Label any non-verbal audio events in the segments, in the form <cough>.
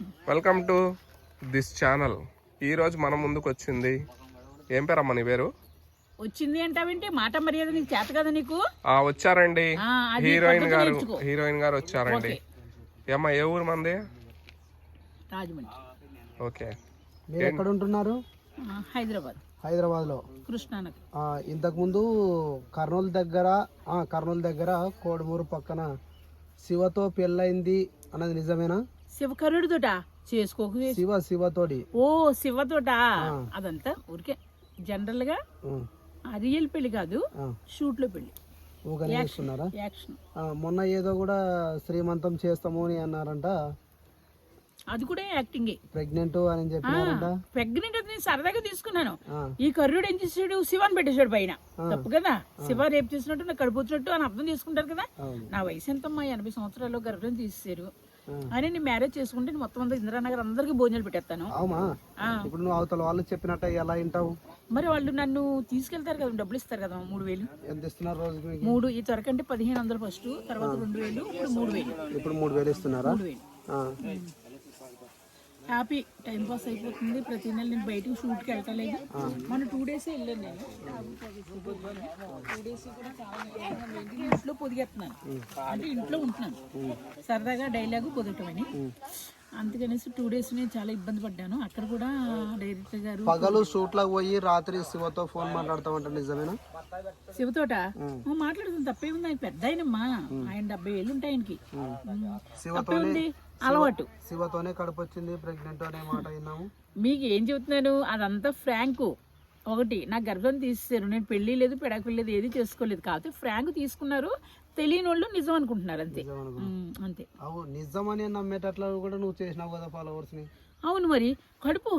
Welcome to this channel. ఈరోజు మన ముందుకు వచ్చింది ఏం పేరమ్మా నీ పేరు? వచ్చింది అంటావేంటి మాట మర్యాద నీకు చేత కదా నీకు? ఆ వచ్చారండి. ఆ, అది హీరోయిన్ పద్ధతి గారు నేర్చుకో. హీరోయిన్ గారు వచ్చారండి. ఏమ్మా ఏ ఊరు మంది? రాజమండ్రి. ఓకే. మీరు ఎక్కడ ఉంటున్నారు ఆ, హైదరాబాద్. హైదరాబాద్లో. కృష్ణానగర్. ఆ, ఇంతకుముందు కర్నూలు దగ్గర ఆ, కర్నూలు దగ్గర కోడమూరు పక్కన శివతో పెళ్ళైంది అన్నది నిజమేనా? శివకరుడితోట? చేసుకోకు శివ శివతోడి ఓ శివతోట? అదంతా ఊరికే జనరల్గా రియల్ పెళ్ళి కాదు షూట్లో పెళ్ళి. మొన్న ఏదో కూడా శ్రీమంతం చేస్తాము అని అన్నారంట. అది కూడా యాక్టింగే. ప్రెగ్నెంట్ అని చెప్పినారంట. ప్రెగ్నెంట్ అది నేను సరదాగా తీసుకున్నాను. ఈ కర్రుడు ఏం చేసాడు శివాని పెట్టేశాడు పైన. తప్పు కదా? శివ రేపు చేసినట్టు నాకు కడుపు వచ్చినట్టు అని అర్థం చేసుకుంటారు కదా? నా వయసు ఎంతమ్మా? ఎనభై సంవత్సరాలు గర్భం తీసేశారు. అని నేను మ్యారేజ్ చేసుకుంటే నేను మొత్తం అంతా ఇందిరానగర్ అందరికి భోజనాలు పెట్టేస్తాను. అవుమా? ఆ, ఇప్పుడు నువ్వు అవతల వాళ్ళు చెప్పినట్ట ఎలా వింటావు? మరి వాళ్ళు నన్ను తీసుకెళ్తారు కదా డబ్బులు ఇస్తారు కదా మూడు వేలు. ఎంత ఇస్తున్నారు మూడు ఈ త్వరకంటే పదిహేను వందలు ఫస్ట్ తర్వాత రెండు వేలు ఇప్పుడు మూడు వేలు. ఇప్పుడు మూడు వేలు ఇస్తున్నారా? మూడు వేలు. హ్యాపీ టైం పాస్ అయిపోతుంది. ప్రతి నెల నేను బయటికి షూట్కి వెళ్తలేదు. మొన్న టూ డేస్ వెళ్ళాను నేను. టూ డేస్ కూడా చాలా. ఇంట్లో పొదిగేస్తున్నాను. అంటే ఇంట్లో ఉంటున్నాను. సరదాగా డైలాగు పొదగటం అని అందుకనేసి టూ డేస్ నేను చాలా ఇబ్బంది పడ్డాను. అక్కడ కూడా డైరెక్టర్ గారు పగలు షూట్లకు పోయి రాత్రి శివతో ఫోన్ మాట్లాడతామంట నిజమేనా? శివతోట? "ఓ, మాట్లాడుతుంది తప్పే ఉంది ఆయన పెద్ద ఆయనమ్మా ఆయన డెబ్బై ఏళ్ళు ఉంటాయి ఆయనకి. తప్పే ఉంది అలవాటు. శివతోనే కడుపు వచ్చింది ప్రెగ్నెంట్ అనే మాట విన్నాము. మీకు ఏం చెబుతున్నాను? అదంతా ఫ్రాంకు. ఒకటి నా గర్భం తీసేశారు. నేను పెళ్ళి లేదు పెడకు లేదు ఏది చేసుకోలేదు. కాకపోతే ఫ్రాంక్ తీసుకున్నారు. తెలియని వాళ్ళు నిజం అనుకుంటున్నారు అంతే. నిజం అంతే. అవు నిజమని నమ్మేటట్లు కూడా నువ్వు చేసినావు కదా ఫాలోవర్స్ని అవును మరి. కడుపు.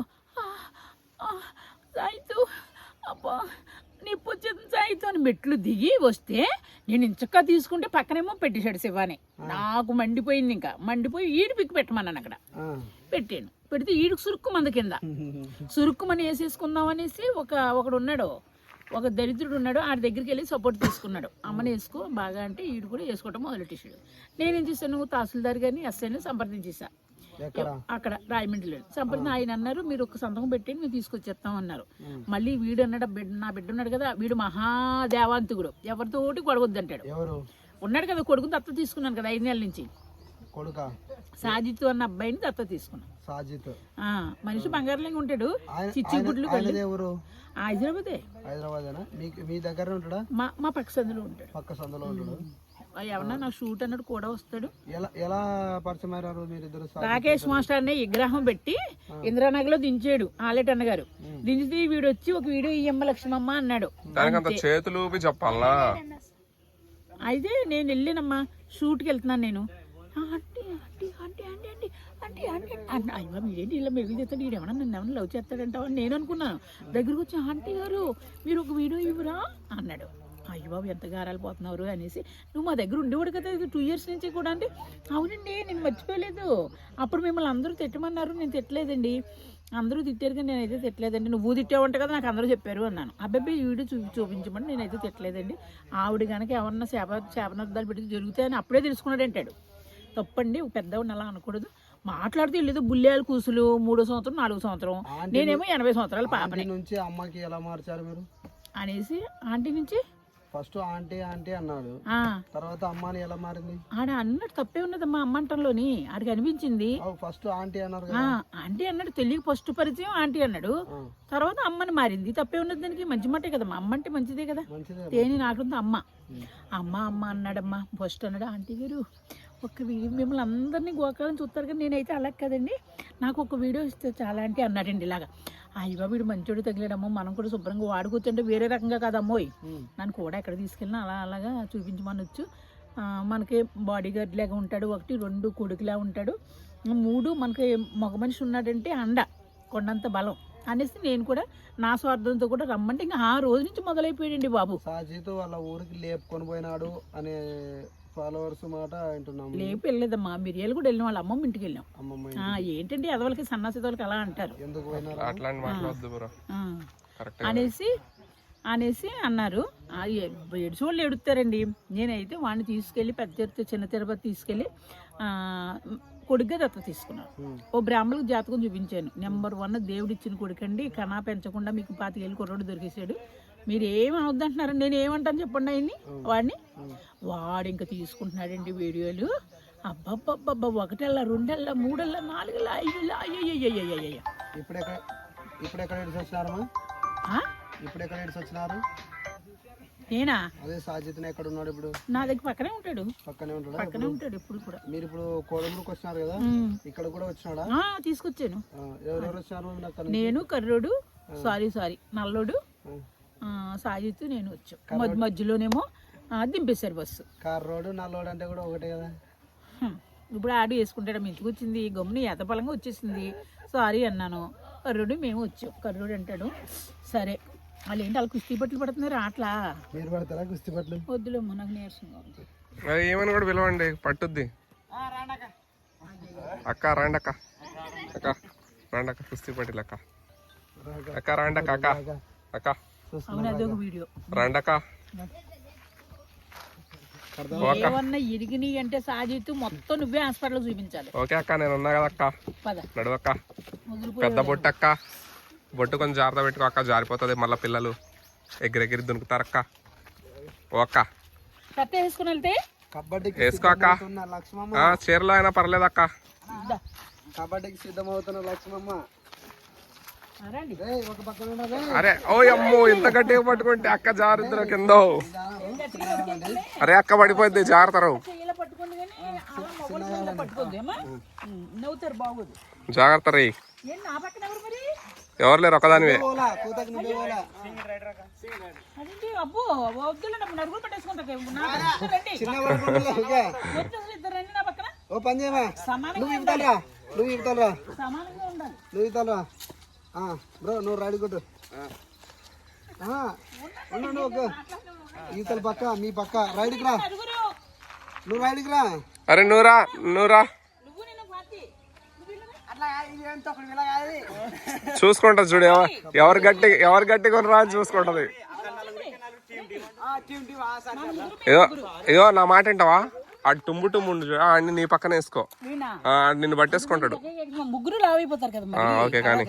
అబ్బా సాయితు అని మెట్లు దిగి వస్తే నేను ఇంచక్క తీసుకుంటే పక్కనేమో పెట్టేశాడు శివాని నాకు మండిపోయింది ఇంకా. మండిపోయి ఈడు పిక్ పెట్టమన్నాను అక్కడ. పెట్టాను. పెడితే ఈడుకు సురుక్కు మంద కింద. <laughs> సురుక్కుమని వేసేసుకుందాం అనేసి ఒక ఒకడు ఉన్నాడు ఒక దరిద్రుడు ఉన్నాడు ఆడి దగ్గరికి వెళ్ళి సపోర్ట్ తీసుకున్నాడు. అమ్మని వేసుకో బాగా అంటే ఈడు కూడా వేసుకోవటం మొదలెట్టేసాడు నేనేం చేశాను? తహసీల్దార్ గారిని ఎస్ఐని సంప్రదించేసా అక్కడ రాయమండ్రిలో. సంప్రదించి ఆయన అన్నారు మీరు ఒక సంతకం పెట్టి మేము తీసుకొచ్చేస్తాం అన్నారు. మళ్ళీ వీడు అన్నాడు బిడ్డ నా బిడ్డ ఉన్నాడు కదా వీడు మహాదేవాంతికుడు ఎవరితోటి గొడవద్దు అంటాడు ఎవరు? ఉన్నాడు కదా కొడుకుని దత్త తీసుకున్నాను కదా ఐదు నెలల నుంచి. కొడుక. సాజిత్ అన్న అబ్బాయిని దత్త తీసుకున్నాను సాజిత్. ఆ, మనిషి బంగారులాగా ఉంటాడు. ఆయన- చిచ్చి ఆయన- గుడ్లు ఆయనది ఎవరు? ఆ, హైదరాబాదే. హైదరాబాదేనా? మీకు మీ దగ్గర ఉంటాడా? మా మా పక్క సందులో ఉంటాడు. పక్క సందులో ఉంటాడు. ఆ, ఎవరన్నా నా షూట్ అన్నాడు కూడా వస్తాడు. ఎలా ఎలా పరిచయం అయ్యారు మీరిద్దరు సా- రాకేష్ మాస్టర్ అనే విగ్రహం పెట్టి ఇందిరానగర్లో దించాడు ఆలేట్ అన్నగారు. దించితే వీడు వచ్చి ఒక వీడియో ఇయ్యమ్మ లక్ష్మమ్మ అన్నాడు. దానికంత చేతులు ఊపి చెప్పాలా? అయితే నేను వెళ్ళానమ్మా షూట్కి వెళ్తున్నాను నేను. అంటే ఆంటీ ఆంటీ ఆంటీ ఆంటీ అంటే అంటే అంటే అయ్యో మీరేంటి ఇలా మెరుగు తెస్తాడు వీడు ఏమన్నా నన్ను ఏమన్నా లవ్ చేస్తాడంటావా? నేను అనుకున్నాను దగ్గరకు వచ్చి ఆంటీ గారు మీరు ఒక వీడియో ఇవ్వరా? అన్నాడు. అయ్యో బాబు ఎంత గారాలు పోతున్నారు? అనేసి. నువ్వు మా దగ్గర ఉండేవాడు కదా ఇది టూ ఇయర్స్ నుంచి కూడా అంటే అవునండి నేను మర్చిపోలేదు. అప్పుడు మిమ్మల్ని అందరూ తిట్టమన్నారు. నేను తిట్టలేదండి. అందరూ తిట్టారు కానీ నేనైతే తిట్టలేదండి. నువ్వు తిట్టావంట కదా నాకు అందరూ చెప్పారు అన్నాను. అబ్బాయి ఈ చూపి చూపించమని నేనైతే తిట్టలేదండి. ఆవిడ కనుక ఎవరన్నా శాప శాపనార్థాలు పెడితే జరుగుతాయని అప్పుడే తెలుసుకున్నాడు అంటాడు తప్పండి పెద్దవాడిని అలా అనకూడదు. మాట్లాడితే వెళ్ళేదో బుల్లేలు కూసులు మూడో సంవత్సరం నాలుగో సంవత్సరం. నేనేమో ఎనభై సంవత్సరాల పాపని. నుంచి అమ్మకి ఎలా మార్చారు మీరు? అనేసి ఆంటీ నుంచి? ఫస్ట్ ఆంటీ ఆంటీ అన్నాడు ఆ, తర్వాత అమ్మని ఎలా మారింది? ఆడ అన్నట్టు తప్పే ఉన్నదమ్మా అమ్మంటంలోని ఆడికి అనిపించింది. ఫస్ట్ ఆంటీ అన్నారు కదా. ఆంటీ అన్నాడు తెలియక ఫస్ట్ పరిచయం ఆంటీ అన్నాడు. తర్వాత అమ్మని మారింది. తప్పే ఉన్నది దానికి మంచి మాటే కదమ్మా అమ్మ. అంటే మంచిదే కదా. తేని నాకుంది అమ్మ. అమ్మ అమ్మ అన్నాడమ్మా. ఫస్ట్ అన్నాడు ఆంటీ గారు ఒక వీడియో మిమ్మల్ని అందరినీ గోకాలని చూస్తారు కానీ నేనైతే అలా కదండి. నాకు ఒక వీడియో ఇస్తే చాలా అంటే అన్నాడండి ఇలాగా. అయ్యో వీడు మంచోడు తగిలాడమ్మో మనం కూడా శుభ్రంగా వాడుకోవచ్చంటే వేరే రకంగా కాదమ్మోయ్. నన్ను కూడా ఎక్కడ తీసుకెళ్ళినా అలా అలాగా చూపించమనొచ్చు. మనకి బాడీ గార్డ్ లాగా ఉంటాడు ఒకటి రెండు కొడుకులా ఉంటాడు. మూడు మనకి మగ మనిషి ఉన్నాడంటే అండ కొండంత బలం. అనేసి నేను కూడా నా స్వార్థంతో కూడా రమ్మంటే ఇంకా ఆ రోజు నుంచి మొదలైపోయాడండి బాబు. సాజిత్ వాళ్ళ ఊరికి లేపుకొని పోయినాడు అనే ఫాలోవర్స్ మాట వింటున్నాము. లేపు వెళ్ళలేదమ్మా. మిరియాలు కూడా వెళ్ళిన వాళ్ళ అమ్మమ్మ ఇంటికి వెళ్ళాం ఏంటండి ఎదవలకి సన్నాసిదవలకి అలా అంటారు. అనేసి అనేసి అన్నారు. ఏడుచు వాళ్ళు ఎడుతారండి నేనైతే వాడిని తీసుకెళ్ళి పెద్ద తిరుపతి చిన్న తిరుపతి తీసుకెళ్ళి ఆ, కొడుగ్గా దత్త తీసుకున్నాను ఓ బ్రాహ్మణులకు జాతకం చూపించాను. నెంబర్ వన్ దేవుడు ఇచ్చిన కొడుకండి. కణా పెంచకుండా మీకు పాతికేళ్ళు కుర్రోడు దొరికేసాడు మీరు ఏం అవద్దంటున్నారు నేను ఏమంటాను చెప్పండి ఆయన్ని వాడిని. వాడు ఇంకా తీసుకుంటున్నాడండి వీడియోలు. అబ్బబ్బబ్బబ్బ ఒకటెల్లా రెండెల్లా మూడెల్లా నాలుగెల్లా ఐదెల్లా ఇప్పుడు ఎక్కడ ఇప్పుడు ఎక్కడ ఏడిసి వచ్చినారమ్మా ఇప్పుడు ఎక్కడ వచ్చినారు నేనా? అదే సాజిత్ని ఎక్కడ ఉన్నాడు ఇప్పుడు? నా దగ్గర పక్కనే ఉంటాడు. పక్కనే ఉంటాడా? పక్కనే ఉంటాడు ఎప్పుడు కూడా. మీరు ఇప్పుడు కోడమూరుకు వచ్చినారు కదా. ఇక్కడ కూడా వచ్చినాడా? తీసుకొచ్చాను. ఎవరెవరు వచ్చినారు? నేను కర్రోడు సారీ సారీ నల్లోడు సాజిత్తు నేను వచ్చాం. మధ్య మధ్యలోనేమో దింపేశారు బస్సు. కార్ రోడ్ నల్లోడు అంటే కూడా ఒకటే కదా. ఇప్పుడు ఆడు వేసుకుంటాడు ఇంటికి వచ్చింది గమ్ముని ఎతపలంగా వచ్చేసింది. సారీ అన్నాను. కర్రోడు మేము వచ్చాం. కర్రోడు అంటాడు సరే వాళ్ళు ఏంటి వాళ్ళు కుస్తీ బట్టలు పడుతున్నారు అట్లా మీరు పడతారా కుస్తీ నాకు నీరసంగా ఉంది మరి ఏమని కూడా పిలవండి పట్టుద్ది. అక్క రాండి అక్క అక్క రాండి అక్క కుస్తీ పట్టిల్ అక్క. అక్క రాండి అక్క. అక్క. ఏమన్నా అంటే మొత్తం నువ్వే హాస్పిటల్ చూపించాలి. ఓకే అక్క నేను ఉన్నా కదా అక్క. పద. నడువు అక్క వదిలిపోయి పెద్ద బొట్టు అక్క. బొట్టు కొంచెం జాగ్రత్త పెట్టుకో అక్క జారిపోతుంది. మళ్ళీ పిల్లలు ఎగిరెగిరి దునుకుతారక్క ఓ అక్క. కబడ్డీకి వేసుకో అక్క. సిద్ధమవుతున్న లక్ష్మమ్మ. ఆ, చీరలో అయినా పర్లేదు అక్క. కబడ్డీకి సిద్ధమవుతున్న లక్ష్మమ్మ. అరే ఓ అమ్మో ఇంత గట్టిగా పట్టుకుంటే అక్క జారుద్ర కిందో. అరే అక్క పడిపోద్ది నవ్వుతారు బాగోదు. జాగ్రత్త రీ. ఎవరు లేరు? ఒకదానివే. ఓ పని చేయమా సమానంగా నువ్వు ఇవ్వతాలరా? నువ్వు ఉండాలి. నువ్వు ఇవ్వతాలరా? బ్రో నువ్వు రైడ్ కొట్టు. ఉండండి ఓకే. ఈతల పక్క మీ పక్క రైడ్కి రా. నువ్వు రైడ్కి రా. అరే నూరా నూరా నువ్వు నేను పార్టీ చూసుకుంటది చూడు ఎవ- ఎవరు గట్టి ఎవరు గట్టి కొనరా అని చూసుకుంటది. ఏదో ఏదో నా మాట వింటావా? ఆ టుంబు టుంబు ఉండు చూడు. ఆడిని నీ పక్కన వేసుకో. ఆడు నిన్ను పట్టేసుకుంటాడు. ముగ్గురు ఓకే కానీ.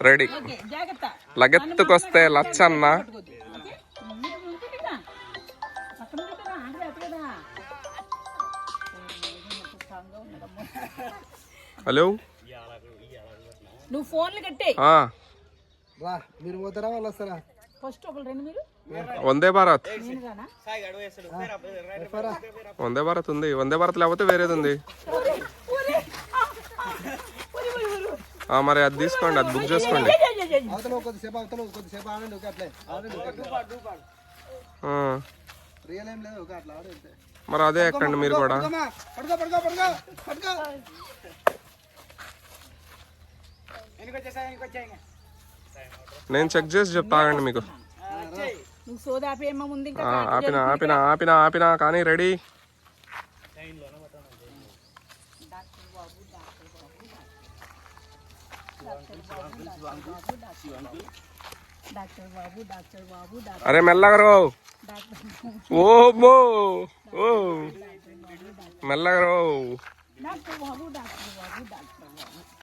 రెడీ? లగెత్తుకొస్తే లచ్చన్న. హలో? నువ్వు ఫోన్లు కట్టే. రా మీరు పోతారా వాళ్ళు వస్తారా? ఫస్ట్ ఒకరు రెండు మీరు. వందే భారత్. వందే భారత్ ఉంది. వందే భారత్ లేకపోతే వేరేది ఉంది. మరి అది తీసుకోండి అది బుక్ చేసుకోండి. మరి అదే ఎక్కండి మీరు కూడా. నేను చెక్ చేసి చెప్తా ఆగండి మీకు. నువ్వు సోదాపేమ ముందు ఇంకా ఆ, ఆపిన ఆపిన ఆపిన ఆపిన కానీ రెడీ డాక్టర్ బాబు డాక్టర్ బాబు డాక్టర్ అరే మెల్లగా రో డాక్టర్ ఓ మో ఓ మెల్లగా రో డాక్టర్ బాబు డాక్టర్ బాబు డాక్టర్ బాబు